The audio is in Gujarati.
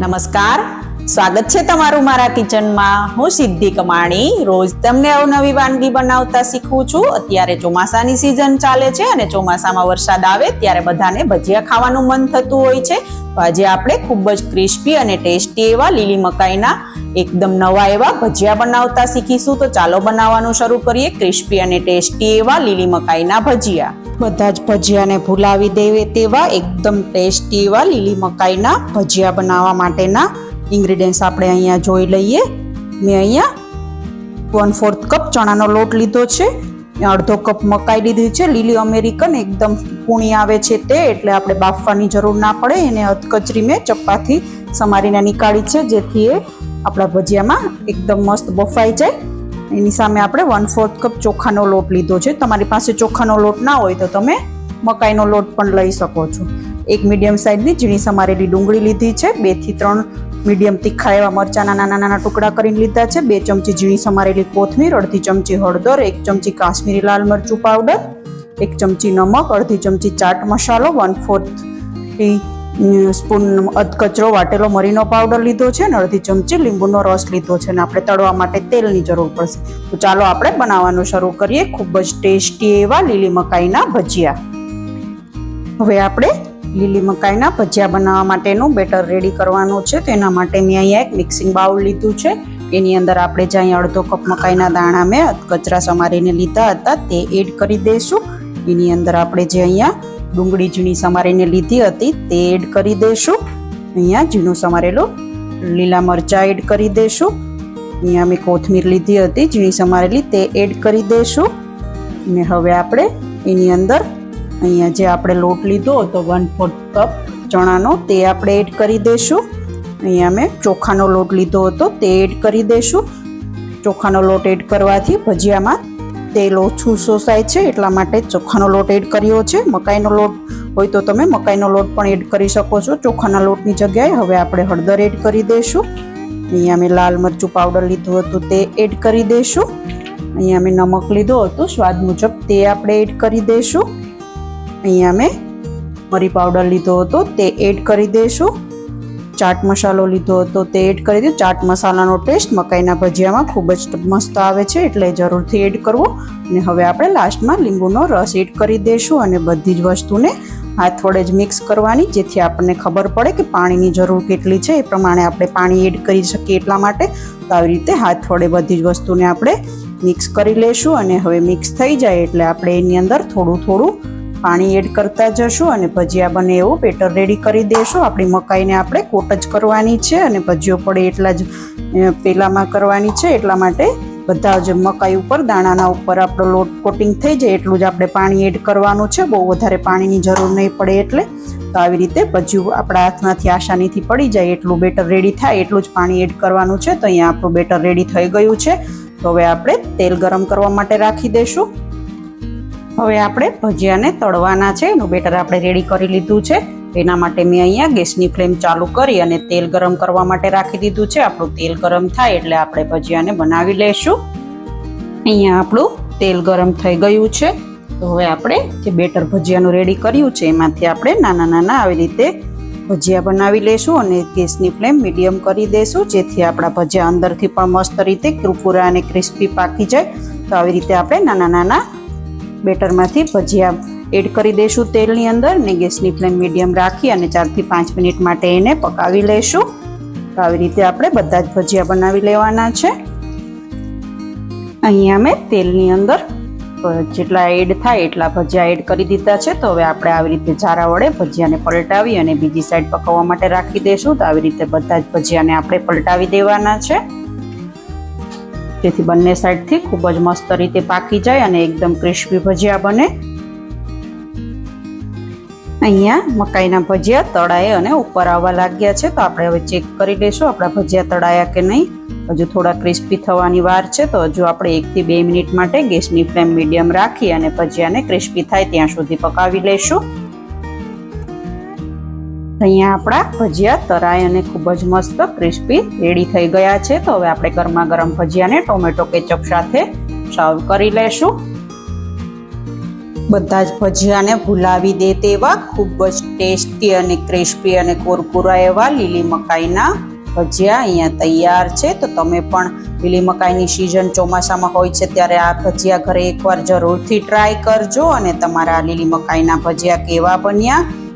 નમસ્કાર. સ્વાગત છે તમારું મારા કિચનમાં. હું સિદ્ધિ કમાણી. રોજ તમને અવનવી વાનગી બનાવતા શીખવું છું. અત્યારે ચોમાસાની સિઝન ચાલે છે અને ચોમાસામાં વરસાદ આવે ત્યારે બધાને ભજીયા ખાવાનું મન થતું હોય છે. તો આજે આપણે ખૂબ જ ક્રિસ્પી અને ટેસ્ટી એવા લીલી મકાઈના એકદમ નવા એવા ભજીયા બનાવતા શીખીશું. તો ચાલો બનાવવાનું શરૂ કરીએ. ક્રિસ્પી અને ટેસ્ટી એવા લીલી મકાઈના ભજીયા. બધા જ ભજીયાને ભૂલાવી દેવે તેવા એકદમ ટેસ્ટી એવા લીલી મકાઈના ભજીયા બનાવવા માટેના ઇન્ગ્રીડિયન્ટ્સ આપણે અહીંયા જોઈ લઈએ. મેં અહીંયા વન ફોર્થ કપ ચણાનો લોટ લીધો છે. અડધો કપ મકાઈ લીધી છે. લીલી અમેરિકન એકદમ કૂણી આવે છે તે, એટલે આપણે બાફવાની જરૂર ના પડે. એને અધકચરી મેં ચપ્પાથી સમારીને નીકાળી છે, જેથી એ આપણા ભજીયામાં એકદમ મસ્ત બફાઈ જાય. એની સામે આપણે વન ફોર્થ કપ ચોખાનો લોટ લીધો છે. તમારી પાસે ચોખાનો લોટ ના હોય તો તમે મકાઈનો લોટ પણ લઈ શકો છો. એક મીડિયમ સાઇઝની ઝીણી સમારેલી ડુંગળી લીધી છે. બેથી ત્રણ મીડિયમ તીખા એવા મરચાના નાના નાના ટુકડા કરીને લીધા છે. બે ચમચી ઝીણી સમારેલી કોથમીર, અડધી ચમચી હળદર, એક ચમચી કાશ્મીરી લાલ મરચું પાવડર, એક ચમચી નમક, અડધી ચમચી ચાટ મસાલો વન ફોર્થ સ્પૂન અધકચરો વાટેલો મરીનો પાવડર લીધો છે અને અડધી ચમચી લીંબુનો રસ લીધો છે અને આપણે તળવા માટે તેલની જરૂર પડશે. તો ચાલો આપણે બનાવવાનું શરૂ કરીએ. ખૂબ જ ટેસ્ટી એવા લીલી મકાઈના ભજીયા. હવે આપણે લીલી મકાઈના ભજીયા બનાવવા માટેનું બેટર રેડી કરવાનું છે. તેના માટે મેં અહીંયા એક મિક્સિંગ બાઉલ લીધું છે. એની અંદર આપણે જે અહીંયા અડધો કપ મકાઈના દાણા મેં કચરા સમારીને લીધા હતા તે એડ કરી દઈશું. એની અંદર આપણે જે અહીંયા ડુંગળી ઝીણી સમારીને લીધી હતી તે એડ કરી દઈશું. અહીંયા ઝીણું સમારેલું લીલા મરચાં એડ કરી દઈશું. અહીંયા મેં કોથમીર લીધી હતી, ઝીણી સમારેલી તે એડ કરી દઈશું. ને હવે આપણે એની અંદર અહીંયા જે આપણે લોટ લીધો હતો વન ફોર્થ કપ ચણાનો, તે આપણે એડ કરી દઈશું. અહીંયા મેં ચોખાનો લોટ લીધો હતો, તે એડ કરી દઈશું. ચોખાનો લોટ એડ કરવાથી ભજીયામાં તેલ ઓછું શોષાય છે, એટલા માટે ચોખાનો લોટ એડ કર્યો છે. મકાઈનો લોટ હોય તો તમે મકાઈનો લોટ પણ એડ કરી શકો છો. ચોખાના લોટની જગ્યાએ હવે આપણે હળદર એડ કરી દઈશું. અહીંયા મેં લાલ મરચું પાવડર લીધું હતું, તે એડ કરી દઈશું. અહીંયા મેં નમક લીધો હતો, સ્વાદ મુજબ તે આપણે એડ કરી દઈશું. અહીંયા મેં મરી પાવડર લીધો હતો, તે એડ કરી દઈશું ચાટ મસાલો લીધો હતો, તે એડ કરી દો. ચાટ મસાલાનો ટેસ્ટ મકાઈના ભજીયામાં ખૂબ જ મસ્ત આવે છે, એટલે જરૂરથી એડ કરવો. અને હવે આપણે લાસ્ટમાં લીંબુનો રસ એડ કરી દઈશું અને બધી જ વસ્તુને હાથ વડે જ મિક્સ કરવાની, જેથી આપણને ખબર પડે કે પાણીની જરૂર કેટલી છે. એ પ્રમાણે આપણે પાણી એડ કરી શકીએ એટલા માટે. તો આવી રીતે હાથ વડે બધી જ વસ્તુને આપણે મિક્સ કરી લેશું અને હવે મિક્સ થઈ જાય એટલે આપણે એની અંદર થોડું થોડું પાણી એડ કરતા જશું અને ભજીયા બને એવું બેટર રેડી કરી દઈશું આપણી મકાઈને આપણે કોટ જ કરવાની છે અને ભજીયો પડે એટલા જ પેલામાં કરવાની છે. એટલા માટે બધા જ મકાઈ ઉપર, દાણાના ઉપર આપણો લોટ કોટિંગ થઈ જાય એટલું જ આપણે પાણી એડ કરવાનું છે. બહુ વધારે પાણીની જરૂર નહીં પડે એટલે. તો આવી રીતે ભજીયું આપણા હાથમાંથી આસાનીથી પડી જાય એટલું બેટર રેડી થાય એટલું જ પાણી એડ કરવાનું છે. તો અહીંયા આપણું બેટર રેડી થઈ ગયું છે. તો હવે આપણે તેલ ગરમ કરવા માટે રાખી દઈશું હવે આપણે ભજીયાને તળવાના છે. એનું બેટર આપણે રેડી કરી લીધું છે. એના માટે મેં અહીંયા ગેસની ફ્લેમ ચાલુ કરી અને તેલ ગરમ કરવા માટે રાખી દીધું છે. આપણું તેલ ગરમ થાય એટલે આપણે ભજીયાને બનાવી લઈશું અહીંયા આપણું તેલ ગરમ થઈ ગયું છે. તો હવે આપણે જે બેટર ભજીયાનું રેડી કર્યું છે, એમાંથી આપણે નાના નાના આવી રીતે ભજીયા બનાવી લેશું અને ગેસની ફ્લેમ મીડિયમ કરી દઈશું જેથી આપણા ભજીયા અંદરથી પણ મસ્ત રીતે કૃપુરા અને ક્રિસ્પી પાકી જાય. તો આવી રીતે આપણે નાના નાના બેટરમાંથી ભજીયા એડ કરી દઈશું તેલની અંદર ને ગેસની ફ્લેમ મીડિયમ રાખી અને ચારથી પાંચ મિનિટ માટે એને પકાવી લઈશું. તો આવી રીતે આપણે બધા જ ભજીયા બનાવી લેવાના છે. અહીંયા મેં તેલની અંદર જેટલા એડ થાય એટલા ભજીયા એડ કરી દીધા છે. તો હવે આપણે આવી રીતે ઝારા વડે ભજીયાને પલટાવી અને બીજી સાઈડ પકવવા માટે રાખી દઈશું. તો આવી રીતે બધા જ ભજીયાને આપણે પલટાવી દેવાના છે. જેથી બંને સાઈડથી ખૂબ જ મસ્ત રીતે પાકી જાય અને એકદમ ક્રિસ્પી ભજીયા બને. અહીંયા મકાઈના ભજીયા તળાએ અને ઉપર આવવા લાગ્યા છે, તો આપણે હવે ચેક કરી લઈશું આપણા ભજીયા તળાયા કે નહીં. હજુ થોડા ક્રિસ્પી થવાની વાર છે, તો હજુ આપણે એકથી બે મિનિટ માટે ગેસની ફ્લેમ મીડિયમ રાખી અને ભજીયાને ક્રિસ્પી થાય ત્યાં સુધી પકાવી લઈશું. અહીંયા આપણા ભજીયા તરાય અને ખૂબ જ મસ્ત ક્રિસ્પી રેડી થઈ ગયા છે. તો હવે આપણે ગરમા ગરમ ભજીયાને ટોમેટો કેચઅપ સાથે સર્વ કરી લેશું. બધા જ ભજીયાને ભૂલાવી દે તેવા ખૂબ જ ટેસ્ટી અને ક્રિસ્પી અને કુરકુરા એવા લીલી મકાઈના ભજીયા અહીંયા તૈયાર છે. તો તમે પણ લીલી મકાઈની સિઝન ચોમાસામાં હોય છે ત્યારે આ ભજીયા ઘરે એકવાર જરૂરથી ટ્રાય કરજો અને તમારા લીલી મકાઈના ભજીયા કેવા બન્યા